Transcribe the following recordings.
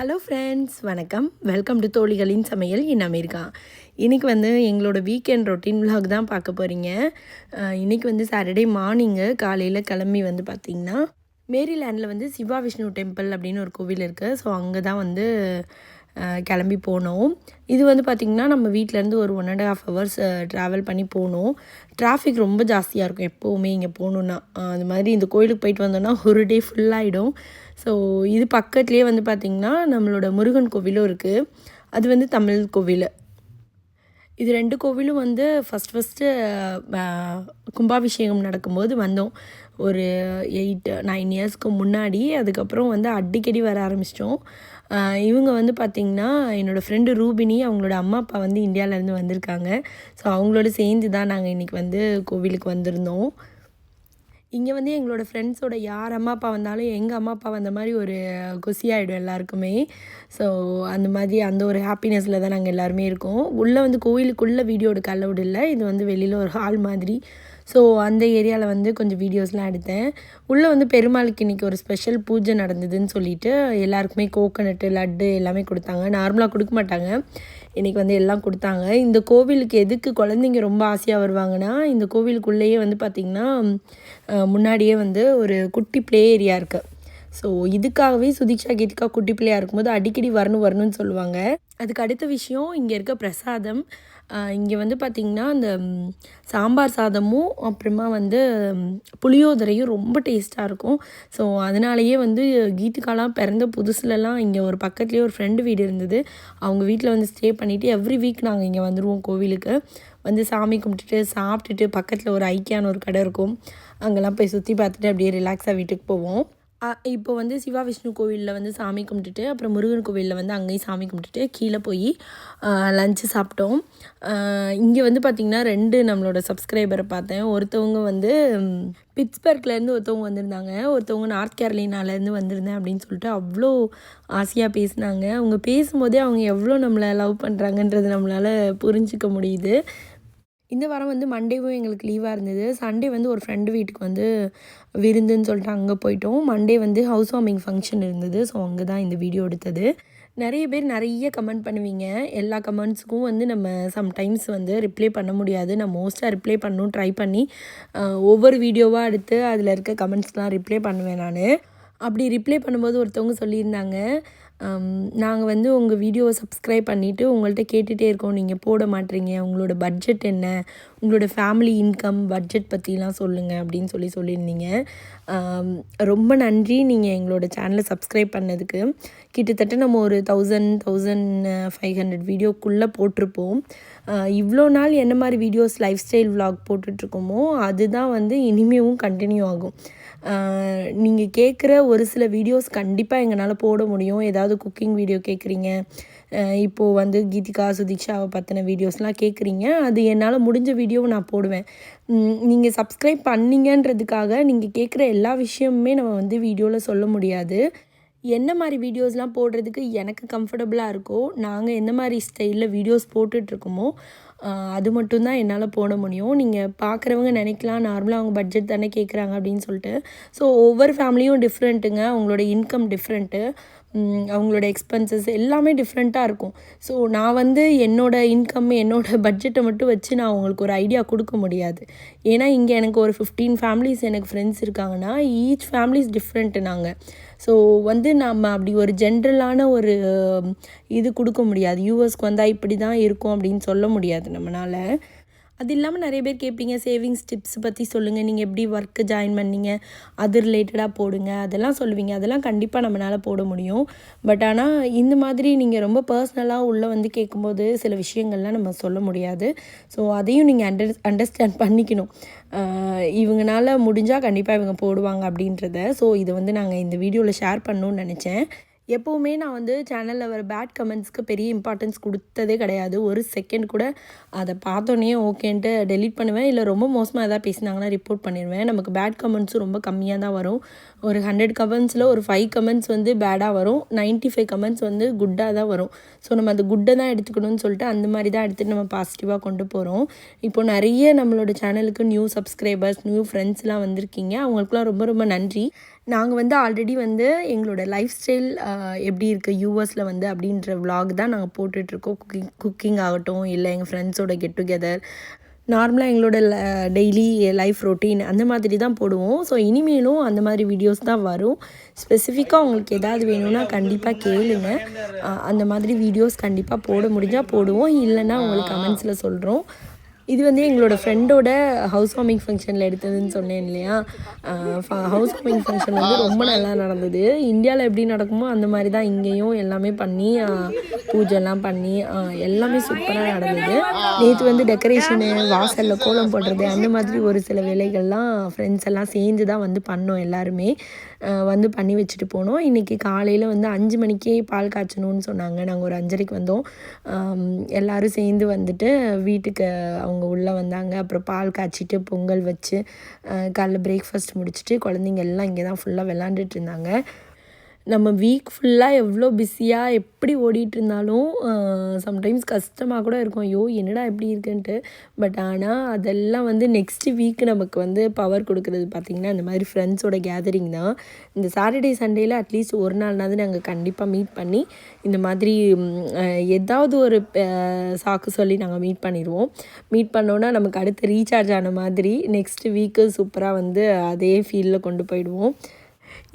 Hello friends வணக்கம். Welcome to தோழிகளின் சமையல் இன் அமெரிக்கா. இன்றைக்கி வந்து எங்களோட வீக்கெண்ட் ரொட்டீன் விலாக் தான் பார்க்க போகிறீங்க இன்றைக்கி வந்து சாட்டர்டே மார்னிங்கு காலையில் கிளம்பி வந்து பார்த்திங்கன்னா மேரிலேண்டில் வந்து சிவா விஷ்ணு டெம்பிள் அப்படின்னு ஒரு கோவில் இருக்குது ஸோ அங்கே தான் வந்து கிளம்பி போனோம். இது வந்து பார்த்திங்கன்னா நம்ம வீட்டிலேருந்து ஒரு one and half hours travel பண்ணி போனோம். டிராஃபிக் ரொம்ப ஜாஸ்தியாக இருக்கும் எப்போவுமே இங்கே போகணுன்னா அது மாதிரி இந்த கோயிலுக்கு போயிட்டு வந்தோன்னா ஒரு டே ஃபுல்லாகிடும் ஸோ இது பக்கத்துலேயே வந்து பார்த்திங்கன்னா நம்மளோட முருகன் கோவிலும் இருக்குது அது வந்து தமிழ் கோவில். இது ரெண்டு கோவிலும் வந்து ஃபஸ்ட் ஃபஸ்ட்டு கும்பாபிஷேகம் நடக்கும்போது வந்தோம். ஒரு எயிட் நைன் இயர்ஸ்க்கு முன்னாடி அதுக்கப்புறம் வந்து அடிக்கடி வர ஆரம்பிச்சிட்டோம். இவங்க வந்து பார்த்திங்கன்னா என்னோடய ஃப்ரெண்டு ரூபினி அவங்களோட அம்மா அப்பா வந்து இந்தியாவிலேருந்து வந்திருக்காங்க. ஸோ அவங்களோட சேர்ந்து தான் நாங்கள் இன்றைக்கி வந்து கோவிலுக்கு வந்திருந்தோம். இங்கே வந்து எங்களோட ஃப்ரெண்ட்ஸோட யார் அம்மா அப்பா வந்தாலும் எங்கள் அம்மா அப்பா வந்த மாதிரி ஒரு குசியாகிடும் எல்லாருக்குமே. ஸோ அந்த மாதிரி அந்த ஒரு ஹாப்பினஸில் தான் நாங்கள் எல்லாருமே இருக்கோம். உள்ளே வந்து கோயிலுக்குள்ளே வீடியோ எடுக்க அலவுட் இல்லை. இது வந்து வெளியில் ஒரு ஹால் மாதிரி. ஸோ அந்த ஏரியாவில் வந்து கொஞ்சம் வீடியோஸ்லாம் எடுத்தேன். உள்ளே வந்து பெருமாளுக்கு இன்றைக்கி ஒரு ஸ்பெஷல் பூஜை நடந்ததுன்னு சொல்லிட்டு எல்லாருக்குமே கோகனட்டு லட்டு எல்லாமே கொடுத்தாங்க. நார்மலாக கொடுக்க மாட்டாங்க. இன்றைக்கி வந்து எல்லாம் கொடுத்தாங்க. இந்த கோவிலுக்கு எதுக்கு குழந்தைங்க ரொம்ப ஆசையாக வருவாங்கன்னா இந்த கோவிலுக்குள்ளேயே வந்து பார்த்திங்கன்னா முன்னாடியே வந்து ஒரு குட்டி ப்ளே ஏரியா இருக்குது ஸோ இதுக்காகவே சுதீக்ஷா கீதிகா குட்டி பிள்ளையாக இருக்கும்போது அடிக்கடி வரணும் வரணும்னு சொல்லுவாங்க. அதுக்கு அடுத்த விஷயம் இங்கே இருக்க பிரசாதம். இங்கே வந்து பார்த்திங்கன்னா அந்த சாம்பார் சாதமும் அப்புறமா வந்து புளியோதரையும் ரொம்ப டேஸ்ட்டாக இருக்கும். ஸோ அதனாலேயே வந்து கீத்துக்காலாம் பிறந்த புதுசுலலாம் இங்கே ஒரு பக்கத்துலேயே ஒரு ஃப்ரெண்டு வீடு இருந்தது. அவங்க வீட்டில் வந்து ஸ்டே பண்ணிவிட்டு எவ்ரி வீக் நாங்கள் இங்கே வந்துடுவோம் கோவிலுக்கு. வந்து சாமி கும்பிட்டுட்டு சாப்பிட்டுட்டு பக்கத்தில் ஒரு ஐக்கியான ஒரு கடை இருக்கும். அங்கெல்லாம் போய் சுற்றி பார்த்துட்டு அப்படியே ரிலாக்ஸாக வீட்டுக்கு போவோம். இப்போ வந்து சிவா விஷ்ணு கோவிலில் வந்து சாமி கும்பிட்டுட்டு அப்புறம் முருகன் கோவிலில் வந்து அங்கேயும் சாமி கும்பிட்டுட்டு கீழே போய் லஞ்சு சாப்பிட்டோம். இங்கே வந்து பார்த்திங்கன்னா ரெண்டு நம்மளோட சப்ஸ்கிரைபரை பார்த்தேன். ஒருத்தவங்க வந்து பிட்ஸ்பர்க்லேருந்து ஒருத்தவங்க வந்திருந்தாங்க. ஒருத்தவங்க நார்த் கேரளினாலேருந்து வந்திருந்தேன் அப்படின்னு சொல்லிட்டு அவ்வளோ ஆசையாக பேசினாங்க. அவங்க பேசும்போதே அவங்க எவ்வளோ நம்மளை லவ் பண்ணுறாங்கன்றது நம்மளால் புரிஞ்சிக்க முடியுது. இந்த வாரம் வந்து மண்டேவும் எங்களுக்கு லீவாக இருந்தது. சண்டே வந்து ஒரு ஃப்ரெண்டு வீட்டுக்கு வந்து விருந்துன்னு சொல்லிட்டு அங்கே போயிட்டோம். மண்டே வந்து ஹவுஸ் வார்மிங் ஃபங்க்ஷன் இருந்தது. ஸோ அங்கே தான் இந்த வீடியோ எடுத்தது. நிறைய பேர் நிறைய கமெண்ட் பண்ணுவீங்க. எல்லா கமெண்ட்ஸுக்கும் வந்து நம்ம சம்டைம்ஸ் வந்து ரிப்ளை பண்ண முடியாது. நான் மோஸ்ட்டாக ரிப்ளை பண்ணணும் ட்ரை பண்ணி ஒவ்வொரு வீடியோவாக எடுத்து அதில் இருக்க கமெண்ட்ஸ்லாம் ரிப்ளை பண்ணுவேன் நான். அப்படி ரிப்ளை பண்ணும்போது ஒருத்தவங்க சொல்லியிருந்தாங்க நாங்கள் வந்து உங்கள் வீடியோவை சப்ஸ்கிரைப் பண்ணிவிட்டு உங்கள்கிட்ட கேட்டுகிட்டே இருக்கோம். நீங்கள் போட மாட்டீங்க. உங்களோட பட்ஜெட் என்ன? உங்களோட ஃபேமிலி இன்கம் பட்ஜெட் பற்றிலாம் சொல்லுங்கள் அப்படின்னு சொல்லி சொல்லியிருந்தீங்க. ரொம்ப நன்றி நீங்கள் எங்களோட சேனலை சப்ஸ்கிரைப் பண்ணதுக்கு. கிட்டத்தட்ட நம்ம ஒரு தௌசண்ட் தௌசண்ட் ஃபைவ் ஹண்ட்ரட் வீடியோக்குள்ளே போட்டிருப்போம். இவ்வளோ நாள் என்ன மாதிரி வீடியோஸ் லைஃப் ஸ்டைல் vlog போட்டுட்ருக்கோமோ அதுதான் வந்து இனிமேவும் கண்டினியூ ஆகும். நீங்கள் கேட்குற ஒரு சில வீடியோஸ் கண்டிப்பாக எங்களால் போட முடியும். ஏதாவது குக்கிங் வீடியோ கேட்குறீங்க இப்போது வந்து கீதிகா சுதீக்ஷாவை பற்றின வீடியோஸ்லாம் கேட்குறீங்க அது என்னால் முடிஞ்ச வீடியோவை நான் போடுவேன். நீங்கள் சப்ஸ்கிரைப் பண்ணீங்கன்றதுக்காக நீங்கள் கேட்குற எல்லா விஷயமுமே நம்ம வந்து வீடியோவில் சொல்ல முடியாது. என்ன மாதிரி வீடியோஸ்லாம் போடுறதுக்கு எனக்கு கம்ஃபர்டபுளாக இருக்கோ நாங்கள் எந்த மாதிரி ஸ்டைலில் வீடியோஸ் போட்டுட்ருக்கோமோ அது மட்டும்தான் என்னால் போட முடியும். நீங்கள் பார்க்குறவங்க நினைக்கலாம். நார்மலாக அவங்க பட்ஜெட் தானே கேட்குறாங்க அப்படின்னு சொல்லிட்டு. ஸோ ஒவ்வொரு ஃபேமிலியும் டிஃப்ரெண்ட்டுங்க அவங்களோட இன்கம் டிஃப்ரெண்ட்டு அவங்களோட எக்ஸ்பென்சஸ் எல்லாமே டிஃப்ரெண்ட்டாக இருக்கும். ஸோ நான் வந்து என்னோட இன்கம் என்னோட பட்ஜெட்டை மட்டும் வச்சு நான் உங்களுக்கு ஒரு ஐடியா கொடுக்க முடியாது. ஏன்னா இங்கே எனக்கு ஒரு ஃபிஃப்டீன் ஃபேமிலிஸ் எனக்கு ஃப்ரெண்ட்ஸ் இருக்காங்கன்னா ஈச் ஃபேமிலிஸ் டிஃப்ரெண்ட்டு நாங்கள் ஸோ வந்து நம்ம அப்படி ஒரு ஜென்ரலான ஒரு இது கொடுக்க முடியாது. யூஎஸ்க்கு வந்தால் இப்படி தான் இருக்கும் அப்படின்னு சொல்ல முடியாது நம்மளால் அது இல்லாமல் நிறைய பேர் கேட்பீங்க சேவிங்ஸ் டிப்ஸ் பற்றி சொல்லுங்கள் நீங்கள் எப்படி ஒர்க்கு ஜாயின் பண்ணீங்க அது ரிலேட்டடாக போடுங்க அதெல்லாம் சொல்லுவீங்க. அதெல்லாம் கண்டிப்பாக நம்மளால் போட முடியும். பட் ஆனால் இந்த மாதிரி நீங்கள் ரொம்ப பர்சனலாக உள்ளே வந்து கேட்கும்போது சில விஷயங்கள்லாம் நம்ம சொல்ல முடியாது. ஸோ அதையும் நீங்கள் அண்டர் அண்டர்ஸ்டாண்ட் பண்ணிக்கணும். இவங்களால முடிஞ்சால் கண்டிப்பாக இவங்க போடுவாங்க அப்படின்றத. ஸோ இதை வந்து நாங்கள் இந்த வீடியோவில் ஷேர் பண்ணணும்னு நினச்சேன். எப்போவுமே நான் வந்து சேனலில் வர பேட் கமெண்ட்ஸ்க்கு பெரிய இம்பார்ட்டன்ஸ் கொடுத்ததே கிடையாது. ஒரு செகண்ட் கூட அதை பார்த்தோன்னே ஓகேன்ட்டு டெலீட் பண்ணுவேன். இல்லை ரொம்ப மோசமாக எதாவது பேசினாங்கன்னா ரிப்போர்ட் பண்ணிடுவேன் நமக்கு பேட் கமெண்ட்ஸும் ரொம்ப கம்மியாக தான் வரும். ஒரு ஹண்ட்ரட் கமெண்ட்ஸில் ஒரு ஃபைவ் கமெண்ட்ஸ் வந்து பேடாக வரும். 95 ஃபைவ் கமெண்ட்ஸ் வந்து குட்டாக தான் வரும். ஸோ நம்ம அது குட்டை தான் எடுத்துக்கணும்னு சொல்லிட்டு அந்த மாதிரி தான் எடுத்துகிட்டு நம்ம பாசிட்டிவாக கொண்டு போகிறோம் இப்போ நிறைய நம்மளோட சேனலுக்கு நியூ சப்ஸ்கிரைபர்ஸ் நியூ ஃப்ரெண்ட்ஸ்லாம் வந்திருக்கீங்க. அவங்களுக்குலாம் ரொம்ப ரொம்ப நன்றி. நாங்கள் வந்து ஆல்ரெடி வந்து எங்களோட லைஃப் ஸ்டைல் எப்படி இருக்குது யூஎஸில் வந்து அப்படின்ற விலாக் தான் நாங்கள் போட்டுட்ருக்கோம். குக்கிங் குக்கிங் ஆகட்டும் இல்லை எங்கள் ஃப்ரெண்ட்ஸோட கெட் டுகெதர் நார்மலாக எங்களோட டெய்லி லைஃப் ரொட்டீன் அந்த மாதிரி தான் போடுவோம். ஸோ இனிமேலும் அந்த மாதிரி வீடியோஸ் தான் வரும். ஸ்பெசிஃபிக்காக உங்களுக்கு ஏதாவது வேணும்னா கண்டிப்பாக கேளுங்க. அந்த மாதிரி வீடியோஸ் கண்டிப்பாக போட முடிஞ்சால் போடுவோம். இல்லைன்னா உங்களுக்கு கமெண்ட்ஸில் சொல்கிறோம் இது வந்து எங்களோட ஃப்ரெண்டோட ஹவுஸ் வார்மிங் ஃபங்க்ஷனில் எடுத்ததுன்னு சொன்னேன் இல்லையா? ஹவுஸ் வார்மிங் ஃபங்க்ஷன் வந்து ரொம்ப நல்லா நடந்தது. இந்தியாவில் எப்படி நடக்குமோ அந்த மாதிரி தான் இங்கேயும் எல்லாமே பண்ணி பூஜைலாம் பண்ணி எல்லாமே சூப்பராக நடந்தது. நேற்று வந்து டெக்கரேஷனு வாசலில் கோலம் போடுறது அந்த மாதிரி ஒரு சில வேலைகள்லாம் ஃப்ரெண்ட்ஸ் எல்லாம் சேர்ந்து தான் வந்து பண்ணோம் எல்லாருமே. வந்து பண்ணி வச்சுட்டு போனோம். இன்றைக்கி காலையில் வந்து அஞ்சு மணிக்கே பால் காய்ச்சணும்னு சொன்னாங்க. நாங்கள் ஒரு அஞ்சரைக்கு வந்தோம். எல்லோரும் எல்லாரும் சேர்ந்து வந்துட்டு வீட்டுக்கு அவங்க உள்ளே வந்தாங்க. அப்புறம் பால் காய்ச்சிட்டு பொங்கல் வச்சு காலைல பிரேக்ஃபாஸ்ட் முடிச்சுட்டு குழந்தைங்க எல்லாம் இங்கே தான் ஃபுல்லாக விளாண்டுட்டு இருந்தாங்க. நம்ம வீக் ஃபுல்லாக எவ்வளோ பிஸியாக எப்படி ஓடிட்டு இருந்தாலும் சம்டைம்ஸ் கஷ்டமாக கூட இருக்கும். ஐயோ என்னடா எப்படி இருக்குன்ட்டு. பட் ஆனால் அதெல்லாம் வந்து நெக்ஸ்ட் வீக் நமக்கு வந்து பவர் கொடுக்குறது பார்த்திங்கன்னா இந்த மாதிரி ஃப்ரெண்ட்ஸோட கேதரிங் தான். இந்த சாட்டர்டே சண்டேயில் அட்லீஸ்ட் ஒரு நாள்னாவது நாங்கள் கண்டிப்பாக மீட் பண்ணி இந்த மாதிரி ஏதாவது ஒரு சாக்கு சொல்லி நாங்கள் மீட் பண்ணிடுவோம் மீட் பண்ணோன்னா நமக்கு அடுத்து ரீசார்ஜ் ஆன மாதிரி நெக்ஸ்ட் வீக்கு சூப்பராக வந்து அதே ஃபீல்டில் கொண்டு போயிடுவோம்.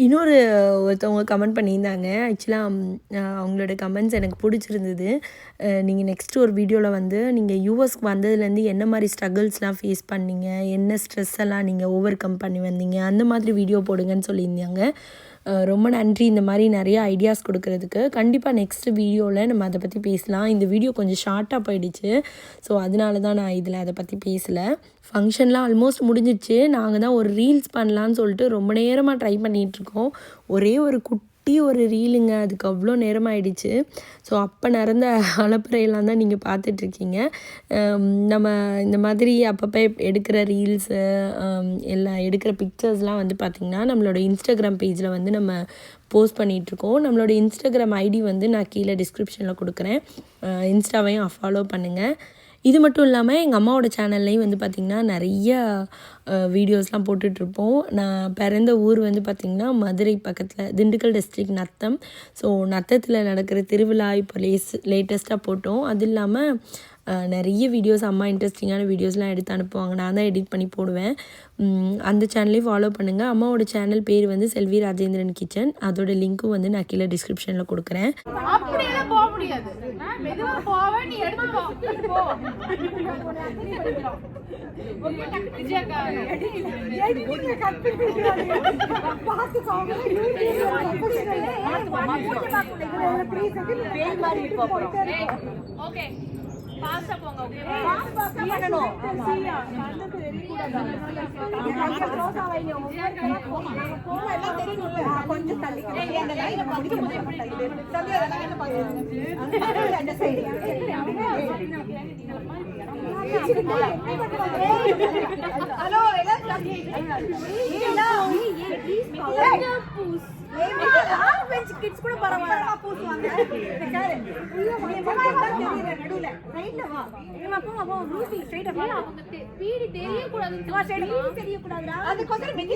இன்னொரு ஒருத்தவங்க கமெண்ட் பண்ணியிருந்தாங்க. ஆக்சுவலாக அவங்களோட கமெண்ட்ஸ் எனக்கு பிடிச்சிருந்தது. நீங்கள் நெக்ஸ்ட் ஒரு வீடியோவில் வந்து நீங்கள் யூஎஸ்க்கு வந்ததுலேருந்து என்ன மாதிரி ஸ்ட்ரகிள்ஸ்லாம் ஃபேஸ் பண்ணீங்க? என்ன ஸ்ட்ரெஸ் எல்லாம் நீங்கள் ஓவர் கம் பண்ணி வந்தீங்க? அந்த மாதிரி வீடியோ போடுங்கன்னு சொல்லியிருந்தாங்க. ரொம்ப நன்றி இந்த மாதிரி நிறைய ஐடியாஸ் கொடுக்கறதுக்கு. கண்டிப்பாக நெக்ஸ்ட் வீடியோவில் நம்ம அதை பற்றி பேசலாம். இந்த வீடியோ கொஞ்சம் ஷார்ட்டாக போயிடுச்சு. ஸோ அதனால தான் நான் இதில் அதை பற்றி பேசலை. ஃபங்க்ஷன்லாம் ஆல்மோஸ்ட் முடிஞ்சிச்சு. நாங்கள் தான் ஒரு ரீல்ஸ் பண்ணலான்னு சொல்லிட்டு ரொம்ப நேரமாக ட்ரை பண்ணிகிட்ருக்கோம் ஒரே ஒரு குட்டி ஒரு ரீலுங்க. அதுக்கு அவ்வளோ நேரம் ஆயிடுச்சு ஸோ அப்போ நடந்த அலப்பறையெல்லாம் தான் நீங்கள் பார்த்துட்ருக்கீங்க. நம்ம இந்த மாதிரி அப்பப்போ எடுக்கிற ரீல்ஸு எல்லாம் எடுக்கிற பிக்சர்ஸ்லாம் வந்து பார்த்திங்கன்னா நம்மளோட இன்ஸ்டாகிராம் பேஜில் வந்து நம்ம போஸ்ட் பண்ணிகிட்ருக்கோம் நம்மளோட இன்ஸ்டாகிராம் ஐடி வந்து நான் கீழே டிஸ்கிரிப்ஷனில் கொடுக்குறேன். இன்ஸ்டாவையும் ஃபாலோ பண்ணுங்கள் இது மட்டும் இல்லாமல் எங்கள் அம்மாவோட சேனல்லையும் வந்து பார்த்திங்கன்னா நிறைய வீடியோஸ்லாம் போட்டுட்ருப்போம். நான் பிறந்த ஊர் வந்து பார்த்திங்கன்னா மதுரை பக்கத்தில் திண்டுக்கல் டிஸ்ட்ரிக்ட் நத்தம். ஸோ நத்தத்தில் நடக்கிற திருவிழா இப்போ லேஸ் லேட்டஸ்ட்டாக போட்டோம். அது இல்லாமல் நிறைய வீடியோஸ் அம்மா இன்ட்ரெஸ்டிங்கான வீடியோஸ்லாம் எடுத்து அனுப்புவாங்க. நான் தான் எடிட் பண்ணி போடுவேன். அந்த சேனலையும் ஃபாலோ பண்ணுங்கள் அம்மாவோட சேனல் பேர் வந்து செல்வி ராஜேந்திரன் கிச்சன் அதோட லிங்க்கும் வந்து நான் கீழே டிஸ்கிரிப்ஷனில் கொடுக்குறேன். மெதுவா போவ நீ எடுத்து போ. போ ஓகே. பாசா போங்க கொஞ்சம் கிட்ஸ் கூட பரவாயில்ல அப்போஸ் வாங்க சார் உள்ள மொத்தமா தெரியல நடுவுல பீடி தெரிய கூடாது வா ஸ்ட்ரைட் பீடி தெரிய கூடாதுடா அது கொஞ்சம் நீங்க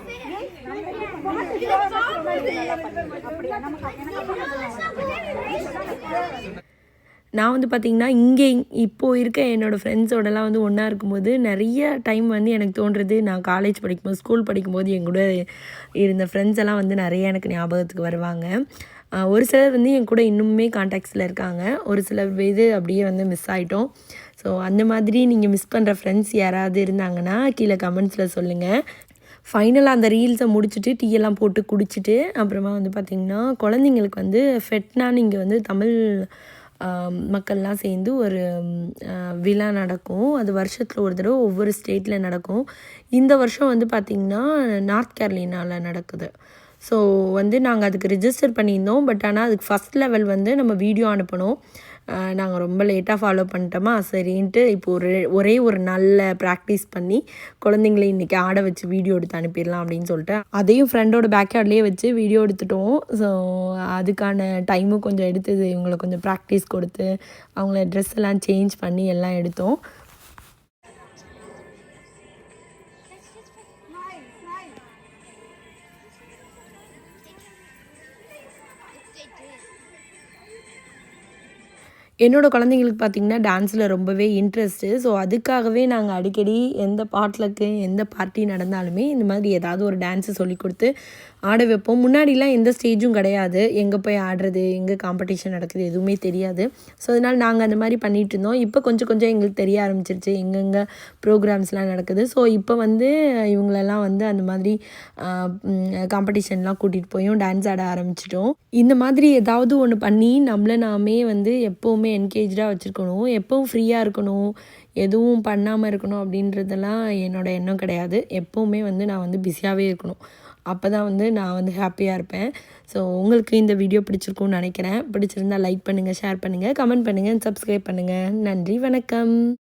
நான் வந்து பார்த்திங்கன்னா இங்கே இப்போது இருக்க என்னோடய ஃப்ரெண்ட்ஸோடலாம் வந்து ஒன்றா இருக்கும்போது நிறைய டைம் வந்து எனக்கு தோன்றது நான் காலேஜ் படிக்கும்போது ஸ்கூல் படிக்கும்போது என் கூட இருந்த ஃப்ரெண்ட்ஸ் எல்லாம் வந்து நிறைய எனக்கு ஞாபகத்துக்கு வருவாங்க. ஒரு சிலர் வந்து என் கூட இன்னுமே காண்டாக்ட்ஸில் இருக்காங்க. ஒரு சில இது அப்படியே வந்து மிஸ் ஆகிட்டோம் ஸோ அந்த மாதிரி நீங்கள் மிஸ் பண்ணுற ஃப்ரெண்ட்ஸ் யாராவது இருந்தாங்கன்னா கீழே கமெண்ட்ஸில் சொல்லுங்கள் ஃபைனலாக அந்த ரீல்ஸை முடிச்சுட்டு டீயெல்லாம் போட்டு குடிச்சிட்டு அப்புறமா வந்து பார்த்திங்கன்னா குழந்தைங்களுக்கு வந்து ஃபெட்னான்னு இங்கே வந்து தமிழ் மக்கள்லாம் சேர்ந்து ஒரு விழா நடக்கும். அது வருஷத்தில் ஒரு தடவை ஒவ்வொரு ஸ்டேட்டில் நடக்கும். இந்த வருஷம் வந்து பார்த்திங்கன்னா நார்த் கேரளினாவில் நடக்குது. ஸோ வந்து நாங்கள் அதுக்கு ரிஜிஸ்டர் பண்ணியிருந்தோம். பட் ஆனால் அதுக்கு ஃபஸ்ட் லெவல் வந்து நம்ம வீடியோ அனுப்பணும். நாங்கள் ரொம்ப லேட்டாக ஃபாலோ பண்ணிட்டோமா? சரின்ட்டு இப்போ ஒரு ஒரே ஒரு நல்ல ப்ராக்டிஸ் பண்ணி குழந்தைங்களை இன்றைக்கி ஆட வச்சு வீடியோ எடுத்து அனுப்பிடலாம் அப்படின்னு சொல்லிட்டு அதையும் ஃப்ரெண்டோட பேக்யார்ட்லேயே வச்சு வீடியோ எடுத்துட்டோம். ஸோ அதுக்கான டைமும் கொஞ்சம் எடுத்தது இவங்களை கொஞ்சம் ப்ராக்டிஸ் கொடுத்து அவங்கள ட்ரெஸ் எல்லாம் சேஞ்ச் பண்ணி எல்லாம் எடுத்தோம். என்னோடய குழந்தைங்களுக்கு பார்த்திங்கன்னா டான்ஸில் ரொம்பவே இன்ட்ரெஸ்ட்டு ஸோ அதுக்காகவே நாங்கள் அடிக்கடி எந்த பாட்டிலுக்கு எந்த பார்ட்டி நடந்தாலுமே இந்த மாதிரி ஏதாவது ஒரு டான்ஸு சொல்லி கொடுத்து ஆட வைப்போம். முன்னாடிலாம் எந்த ஸ்டேஜும் கிடையாது. எங்கே போய் ஆடுறது எங்கே காம்படிஷன் நடக்குது எதுவுமே தெரியாது. ஸோ அதனால் நாங்கள் அந்த மாதிரி பண்ணிகிட்டு இருந்தோம். இப்போ கொஞ்சம் கொஞ்சம் எங்களுக்கு தெரிய ஆரம்பிச்சிருச்சு. எங்கெங்கே ப்ரோக்ராம்ஸ்லாம் நடக்குது. ஸோ இப்போ வந்து இவங்களெல்லாம் வந்து அந்த மாதிரி காம்படிஷன்லாம் கூட்டிகிட்டு போயும் டான்ஸ் ஆட ஆரம்பிச்சிட்டோம். இந்த மாதிரி ஏதாவது ஒன்று பண்ணி நம்மளை நாமே வந்து எப்போவுமே என்கேஜாக வச்சுருக்கணும். எப்பவும் ஃப்ரீயாக இருக்கணும். எதுவும் பண்ணாமல் இருக்கணும் அப்படின்றதெல்லாம் என்னோடய எண்ணம் கிடையாது. எப்போவுமே வந்து நான் வந்து பிஸியாகவே இருக்கணும். அப்போ தான் வந்து நான் வந்து ஹாப்பியாக இருப்பேன். ஸோ உங்களுக்கு இந்த வீடியோ பிடிச்சிருக்கும்னு நினைக்கிறேன். பிடிச்சிருந்தா லைக் பண்ணுங்கள் ஷேர் பண்ணுங்கள் கமெண்ட் பண்ணுங்கள் சப்ஸ்கிரைப் பண்ணுங்கள் நன்றி வணக்கம்.